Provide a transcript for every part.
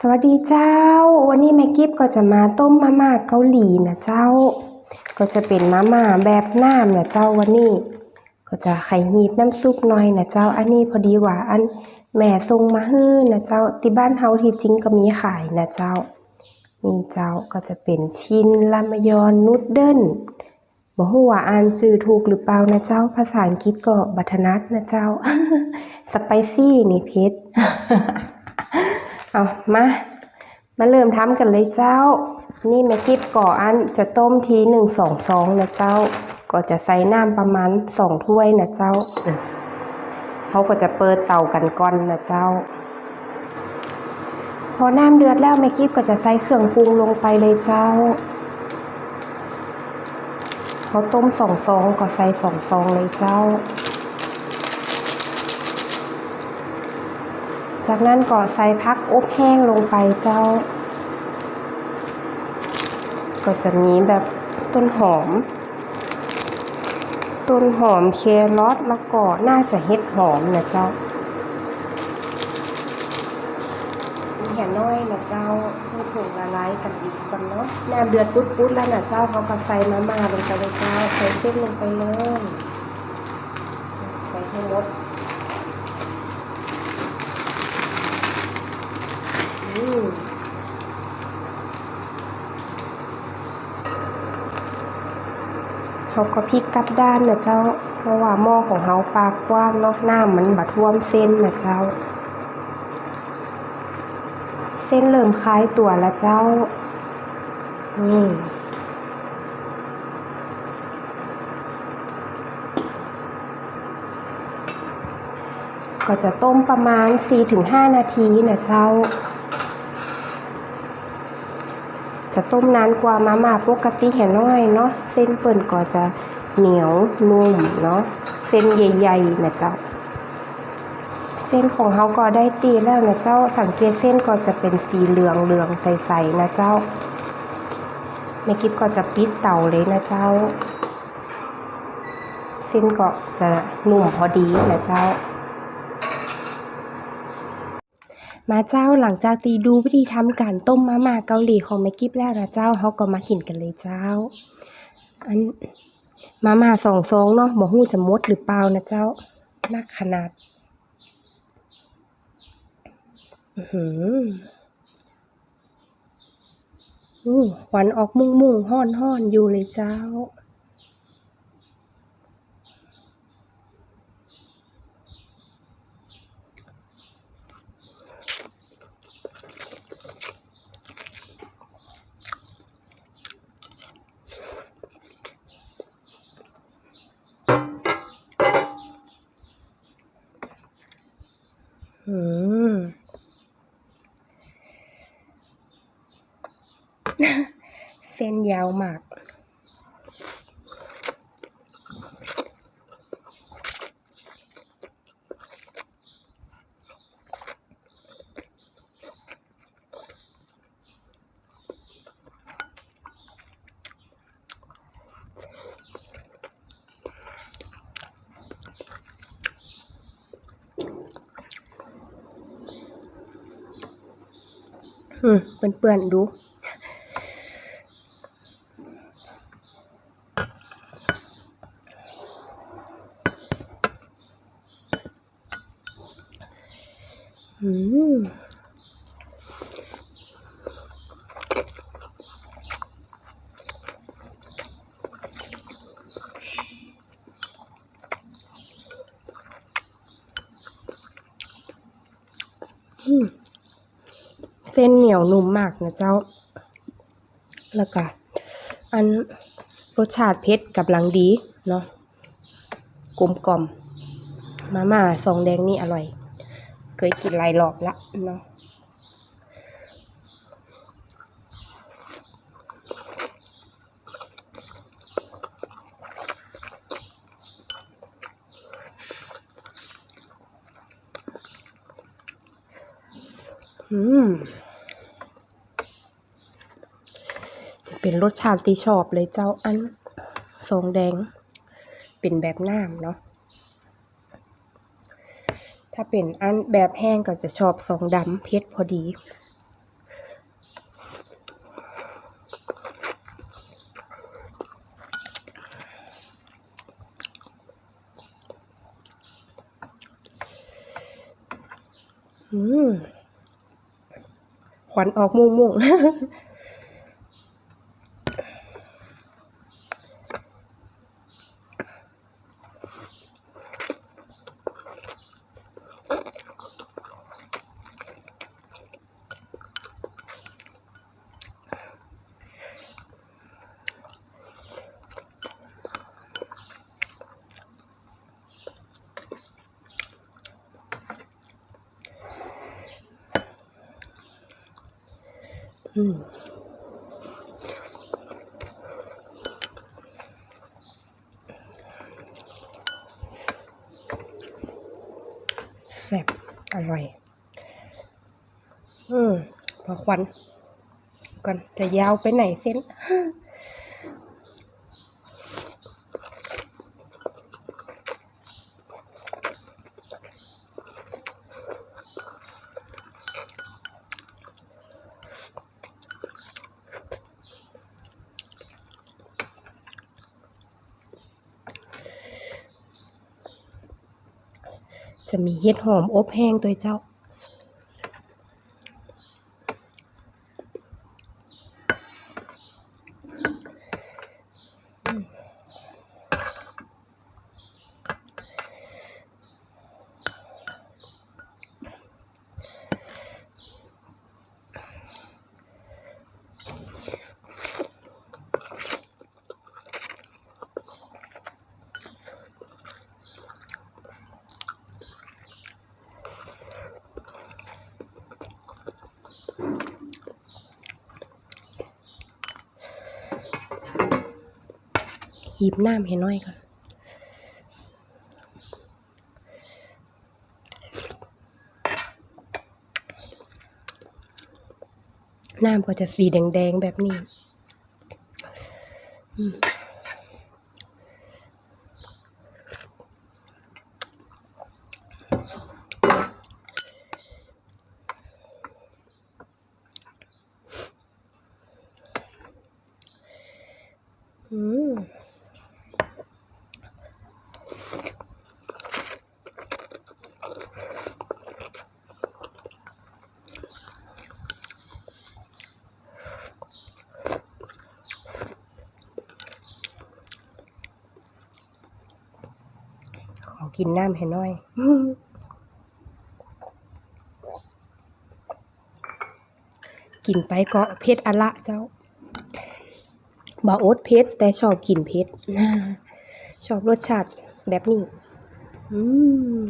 สวัสดีเจ้า วันนี้แม่กิฟก็จะมาต้มมาม่าเกาหลีนะเจ้า ก็จะเป็นมาม่าแบบน้ำนะเจ้าวันนี้ ก็จะไข่หีบน้ำซุปหน่อยนะเจ้า อันนี้พอดีว่าอันแม่ส่งมาให้อนะเจ้าที่บ้านเฮาที่จริงก็มีขายนะเจ้านี่เจ้าก็จะเป็นชิ้นลามยอนนูดเดิลบอกว่าอ่านจื่อถูกหรือเปล่านะเจ้า ภาษาอังกฤษก็บัทนัดนะเจ้า สไปซี่นี่เผ็ด เอามา มาเริ่มทำกันเลยเจ้า นี่แม่กิบก่ออันจะต้มทีหนึ่งสองสองนะเจ้า ก็จะใส่น้ำประมาณสองถ้วยนะเจ้าเขาก็จะเปิดเตากันก่อนนะเจ้า พอน้ำเดือดแล้วแม่กิบก็จะใส่เครื่องปรุงลงไปเลยเจ้าเขาต้มสองซองก็ใส่สองซองเลยเจ้า จากนั้นก็ใส่พักอบแห้งลงไปเจ้า ก็จะมีแบบต้นหอม ต้นหอมเครอทแล้วก็น่าจะเฮ็ดหอมนะเจ้าแค่น้อยนะเจ้าพื่อผงละลายกันอีกก่อนเนาะน้ำเดือดปุ๊ดๆแล้วนะเจ้าเขาก็ใส่มาม่าลงไปเลยเจ้าใส่เส้นลงไปเลยใส่ให้หมด อืม เขาก็พลิกกลับด้านนะเจ้า เพราะว่าหม้อของเขาปากกว้างเนาะหน้ำมันบัดท่วมเส้นนะเจ้า เส้นเริ่มคล้ายตัวล้วเจ้า นี่ก็จะต้มประมาณ 4-5 นาทีนะเจ้า จะต้มนานกว่ามาม่าปกติแห่น้อยเนาะเส้นเปิ่นก็จะเหนียวนุ่มเนาะเส้นใหญ่ๆนะเจ้า เส้นของเขาก็ได้ตีแล้วนะเจ้าสังเกตเส้นก็จะเป็นสีเหลืองเหลืองใสๆนะเจ้าแม่กิฟก็จะปิดเตาเลยนะเจ้า เส้นก็จะนุ่มพอดีนะเจ้า มาเจ้าหลังจากตีดูวิธีทำการต้มมาม่าเกาหลีของแม่กิฟแล้วนะเจ้าเขาก็มากินกันเลยเจ้า อันมาม่าสองซองเนาะบอกหูจะมดหรือเปล่านะเจ้านักขนาดหืออู้ควันออกมุ่งมุ่งห้อนห้อนอยู่เลยเจ้า อืมเส้นยาวมาก อืมเปื่อนๆดู อืม อืม เส้นเหนียวนุ่มมากนะเจ้า แล้วก็อันรสชาติเผ็ดกับหลังดีเนาะกลมกล่อม มาม่าซองแดงนี่อร่อย เคยกินหลายรอบละเนาะอืม เป็นรสชาติที่ชอบเลยเจ้าอันทรงแดง เป็นแบบน้ำเนาะถ้าเป็นอันแบบแห้งก็จะชอบสองดำเพชรพอดีหืมขวัญออกมุ่งมุ่ง อืมแซ่บ อร่อย อืมพอควันก่อนจะยาวไปไหนเส้น จะมีเห็ดหอมอบแห้งตัวเจ้า หีบน้ำให้น้อยก่อนน้ำก็จะสีแดงๆแบบนี้ กินน้ำให้น้อย กินไปก็เพชรอะละเจ้าบ่โอดเพชรแต่ชอบกินเพชรชอบรสชาติแบบนี้ อืม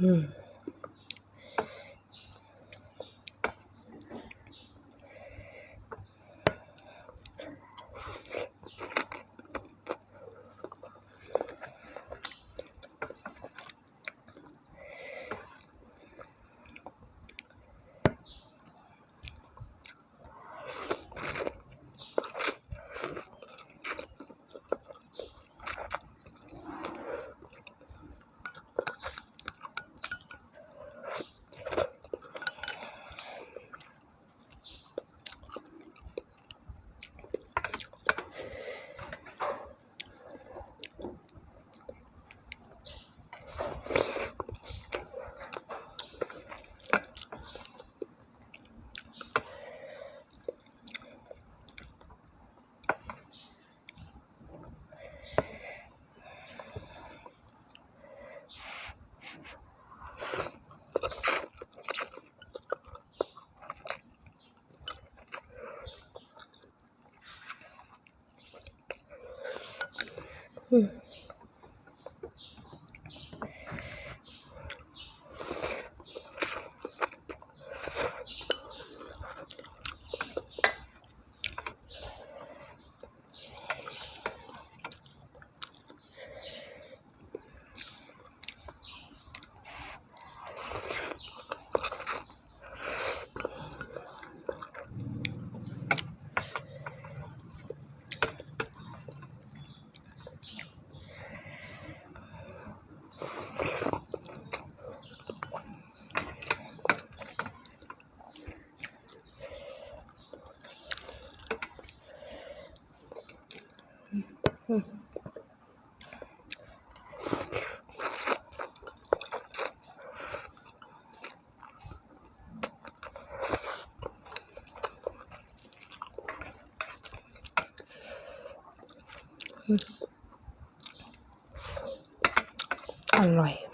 อื อื อร่อย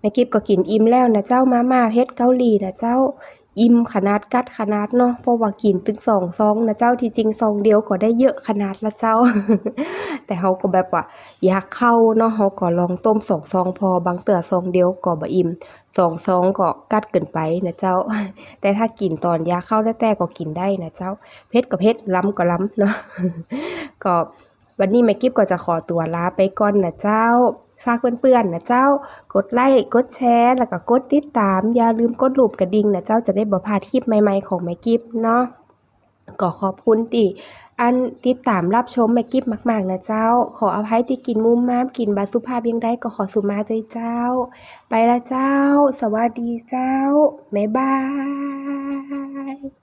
แม่กิฟก็กินอิ่มแล้วนะเจ้ามาม่าเผ็ดเกาหลีนะเจ้าอิ่มขนาดกัดขนาดเนาะเพราะว่ากินตึกสองซองนะเจ้าที่จริงซองเดียวก็ได้เยอะขนาดละเจ้า แต่เฮาก็แบบว่าอยากเข้าเนาะเฮาก็ลองต้มสองซองพอบางเตื่อซองเดียวก็บ่อิ่มสองซองก็กัดเกินไปนะเจ้า แต่ถ้ากินตอนยาเข้าแล้วแต่ก็กินได้นะเจ้าเผ็ดก็เผ็ดล้ำก็ล้ำเนาะก็วันนี้แม่กิฟก็จะขอตัวลาไปก่อนนะเจ้า ฝากเพื่อนๆนะเจ้ากดไลค์กดแชร์ แล้วก็กดติดตาม อย่าลืมกดรูปกระดิ่งนะเจ้าจะได้บ่พลาดคลิปใหม่ๆของแม่กิฟเนาะก็ขอบคุณติอันติดตามรับชมแม่กิฟมากๆนะเจ้า ขออภัยที่กินมุมมามกินบาสุภาพยังได้ก็ขอสุมาด้วยเจ้า ไปละเจ้า สวัสดีเจ้าบ๊ายบาย